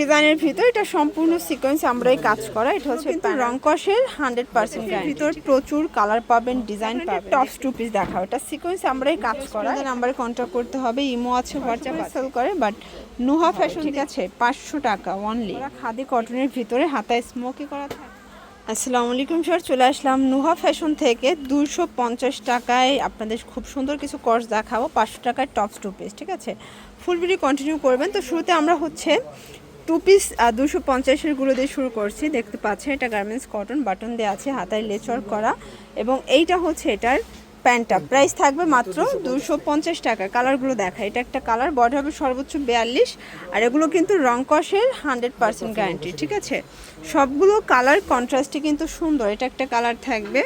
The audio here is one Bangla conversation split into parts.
ডিজাইনের ভিতর এটা সম্পূর্ণ সিকোয়েন্স আমরাই কাজ করা। এটা হচ্ছে কিন্তু রং কষের হান্ড্রেড পার্সেন্ট ভিতর প্রচুর কালার পাবেন ডিজাইন পাবেন। টপস টু পিস দেখা এটা সিকোয়েন্স আমরাই কাজ করা। নাম্বারে কন্ট্যাক্ট করতে হবে ইমো আছে হোয়াটসঅ্যাপ সেল করে। বাট নুহা ফ্যাশন ঠিক আছে পাঁচশো টাকা অনলি খাদি কটনের ভিতরে হাতায় স্মোকি করা থাকে। আসসালামু আলাইকুম স্যার চলে আসলাম নুহা ফ্যাশন থেকে। দুশো পঞ্চাশ টাকায় আপনাদের খুব সুন্দর কিছু কোর্স দেখাবো। পাঁচশো টাকায় টপস টু পিস ঠিক আছে? ফুল ভিডিও কন্টিনিউ করবেন। তো শুরুতে আমরা হচ্ছে টু পিস দুশো পঞ্চাশেরগুলো দিয়ে শুরু করছি। দেখতে পাচ্ছেন, এটা গার্মেন্টস কটন বাটন দেওয়া আছে, হাতায় লেচর করা। এবং এইটা হচ্ছে এটার প্যান্টটা। প্রাইস থাকবে মাত্র দুশো পঞ্চাশ টাকা। কালারগুলো দেখা। এটা একটা কালার বডি হবে সর্বোচ্চ বিয়াল্লিশ। আর এগুলো কিন্তু রং কষের হান্ড্রেড পার্সেন্ট গ্যারান্টি ঠিক আছে? সবগুলো কালার কন্ট্রাস্টে কিন্তু সুন্দর। এটা একটা কালার থাকবে।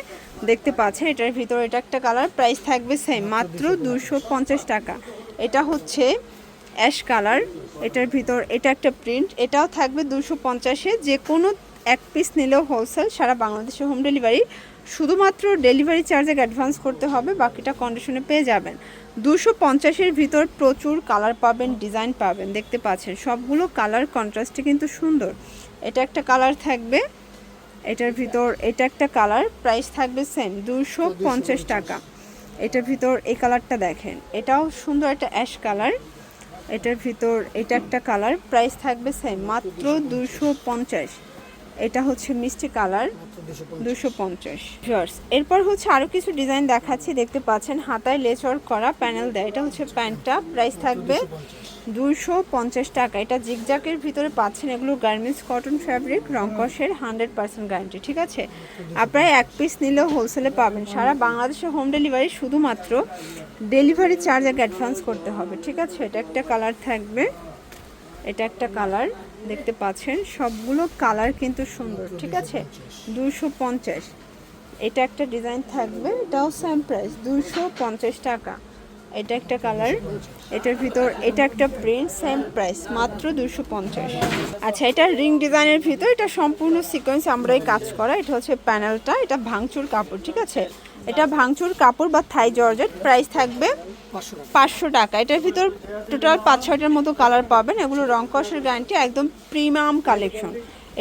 দেখতে পাচ্ছেন, এটার ভিতরে এটা একটা কালার প্রাইস থাকবে সেম মাত্র দুশো পঞ্চাশ টাকা। এটা হচ্ছে অ্যাশ কালার, এটার ভিতর, এটা একটা প্রিন্ট এটাও থাকবে দুশো পঞ্চাশে যে কোনো এক পিস নিলেও হোলসেল সারা বাংলাদেশে হোম ডেলিভারি শুধুমাত্র ডেলিভারি চার্জে অ্যাডভান্স করতে হবে, বাকিটা কন্ডিশনে পেয়ে যাবেন। দুশো পঞ্চাশের ভিতর প্রচুর কালার পাবেন ডিজাইন পাবেন, দেখতে পাচ্ছেন, সবগুলো কালার কন্ট্রাস্টে কিন্তু সুন্দর। এটা একটা কালার থাকবে, এটার ভিতর, এটা একটা কালার প্রাইস থাকবে সেম দুশো পঞ্চাশ টাকা। এটার ভিতর এই কালারটা দেখেন, এটাও সুন্দর একটা অ্যাশ কালার এটার ভিতর, এটা একটা কালার, প্রাইস থাকবে সেম মাত্র দুশো পঞ্চাশ। এটা হচ্ছে মিষ্টি কালার, দুশো পঞ্চাশ। এরপর হচ্ছে আরও কিছু ডিজাইন দেখাচ্ছি, দেখতে পাচ্ছেন, হাতায় লেচর করা প্যানেল দেয়। এটা হচ্ছে প্যান্টটা প্রাইস থাকবে দুশো পঞ্চাশ টাকা। এটা জিগজাকের ভিতরে পাচ্ছেন এগুলো গার্মেন্টস কটন ফ্যাব্রিক রংকসের হান্ড্রেড পার্সেন্ট গ্যারান্টি, ঠিক আছে? আপনারা এক পিস নিলেও হোলসেলে পাবেন। সারা বাংলাদেশে হোম ডেলিভারি শুধুমাত্র ডেলিভারি চার্জ আগে অ্যাডভান্স করতে হবে, ঠিক আছে? এটা একটা কালার থাকবে। এটা একটা কালার, দেখতে পাচ্ছেন? সবগুলো কালার কিন্তু সুন্দর, ঠিক আছে? দুশো পঞ্চাশ। এটা একটা ডিজাইন থাকবে, এটাও সেম প্রাইস দুশো পঞ্চাশ টাকা। এটা একটা কালার। এটার ভিতর, এটা একটা প্রিন্ট সেম প্রাইস মাত্র দুশো পঞ্চাশ। আচ্ছা এটা রিং ডিজাইনের ভিতর, এটা সম্পূর্ণ সিকোয়েন্স আমরাই কাজ করা। এটা হচ্ছে প্যানেলটা, এটা ভাঙচুর কাপড়, ঠিক আছে? এটা ভাঙচুর কাপড় বা থাই জর্জেট প্রাইস থাকবে পাঁচশো টাকা। এটার ভিতর টোটাল পাঁচ ছয়টার মতো কালার পাবেন। এগুলো রং কষের গ্যারান্টি একদম প্রিমিয়াম কালেকশন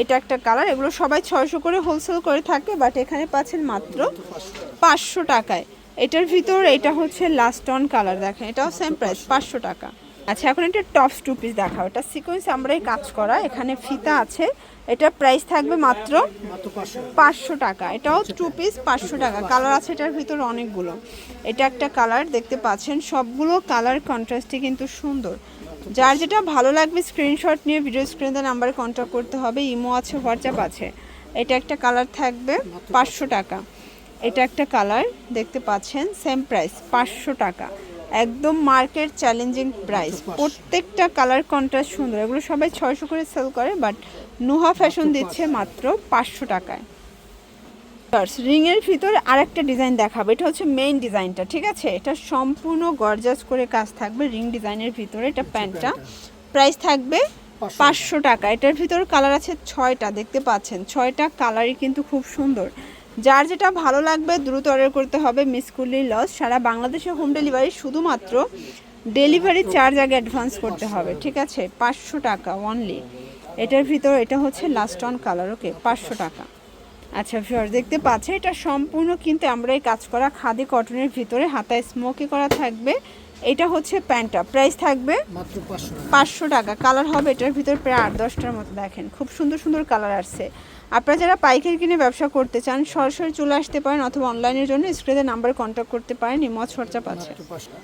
এটা একটা কালার এগুলো সবাই ছয়শো করে হোলসেল করে থাকে বাট এখানে পাচ্ছেন মাত্র পাঁচশো টাকায়। এটার ভিতর এটা হচ্ছে লাস্ট অন কালার দেখেন, এটাও সেম প্রাইস পাঁচশো টাকা। আচ্ছা এখন এটা টপস টু পিস দেখা এটা সিকোয়েন্স আমরাই কাজ করা, এখানে ফিতা আছে, এটা প্রাইস থাকবে মাত্র পাঁচশো টাকা, এটাও টু পিস পাঁচশো টাকা কালার আছে এটার ভিতর অনেকগুলো। এটা একটা কালার দেখতে পাচ্ছেন, সবগুলো কালার কন্ট্রাস্টে কিন্তু সুন্দর। যার যেটা ভালো লাগবে স্ক্রিনশট নিয়ে ভিডিও স্ক্রিনে নাম্বারে কন্ট্যাক্ট করতে হবে ইমো আছে হোয়াটসঅ্যাপ আছে। এটা একটা কালার থাকবে পাঁচশো টাকা। এটা একটা কালার দেখতে পাচ্ছেন সেম প্রাইস পাঁচশো টাকা। একদম মার্কেট চ্যালেঞ্জিং প্রাইস প্রত্যেকটা কালার কন্ট্রাস্ট সুন্দর। এগুলো সবাই ছয়শো করে সেল করে বাট নুহা ফ্যাশন দিচ্ছে মাত্র পাঁচশো টাকায়। রিং এর ভিতরে আরেকটা ডিজাইন দেখাবো। এটা হচ্ছে মেইন ডিজাইনটা ঠিক আছে? এটা সম্পূর্ণ গর্জাস করে কাজ থাকবে রিং ডিজাইনের ভিতরে। এটা প্যান্টটা প্রাইস থাকবে পাঁচশো। টাকা। এটার ভিতর কালার আছে ছয়টা দেখতে পাচ্ছেন? ছয়টা কালারই কিন্তু খুব সুন্দর। যার যেটা ভালো লাগবে, দ্রুত অর্ডার করতে হবে মিস করলেই লস সারা বাংলাদেশে হোম ডেলিভারি শুধুমাত্র ডেলিভারি চার্জ আগে অ্যাডভান্স করতে হবে, ঠিক আছে? পাঁচশো টাকা অনলি এটার ভিতর এটা হচ্ছে লাস্ট অন কালার ওকে পাঁচশো টাকা। আচ্ছা ভিউয়ার দেখতে পাচ্ছে এটা সম্পূর্ণ কিন্তু আমরা এই কাজ করা খাদি কটনের ভিতরে, হাতায় স্মোকি করা থাকবে। এটা হচ্ছে প্যান্টটা। প্রাইস থাকবে পাঁচশো টাকা। কালার হবে এটার ভিতর প্রায় আট দশটার মতো দেখেন। খুব সুন্দর সুন্দর কালার আসছে। আপনারা যারা পাইকারি কিনে ব্যবসা করতে চান সরাসরি চলে আসতে পারেন অথবা অনলাইনের জন্য স্ক্রিনের নাম্বার কন্ট্যাক্ট করতে পারেন ইমজ খরচা পাচ্ছে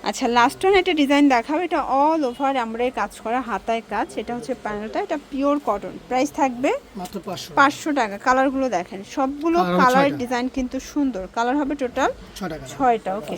আচ্ছা লাস্ট ওয়ান একটা ডিজাইন দেখাবো। এটা অল ওভার আমরা কাজ করা হাতায় কাজ। এটা হচ্ছে প্যানেলটা এটা পিওর কটন প্রাইস থাকবে পাঁচশো টাকা। কালারগুলো দেখেন। সবগুলো কালার ডিজাইন কিন্তু সুন্দর। কালার হবে টোটাল ছয়টা ওকে